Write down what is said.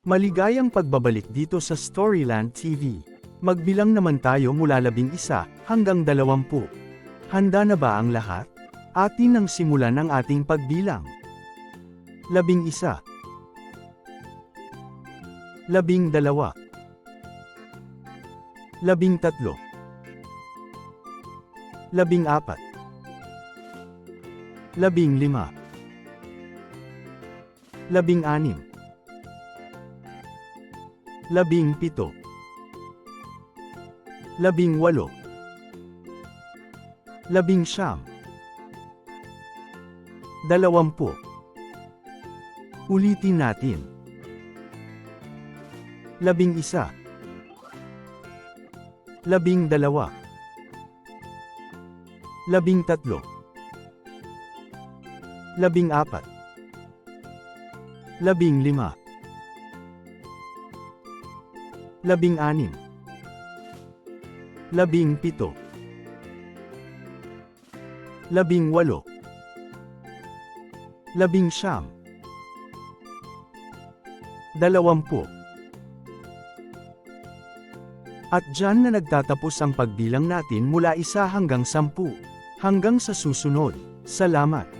Maligayang pagbabalik dito sa Storyland TV. Magbilang naman tayo mula labing isa hanggang dalawampu. Handa na ba ang lahat? Atin nang simulan ang ating pagbilang. Labing isa. Labing dalawa. Labing tatlo. Labing apat. Labing lima. Labing anim. Labing pito. Labing walo. Labing siyam. Dalawampu. Ulitin natin. Labing isa. Labing dalawa. Labing tatlo. Labing apat. Labing lima. Labing anim. Labing pito. Labing walo. Labing siyam. Dalawampu. At dyan na nagtatapos ang pagbilang natin mula isa hanggang sampu. Hanggang sa susunod. Salamat.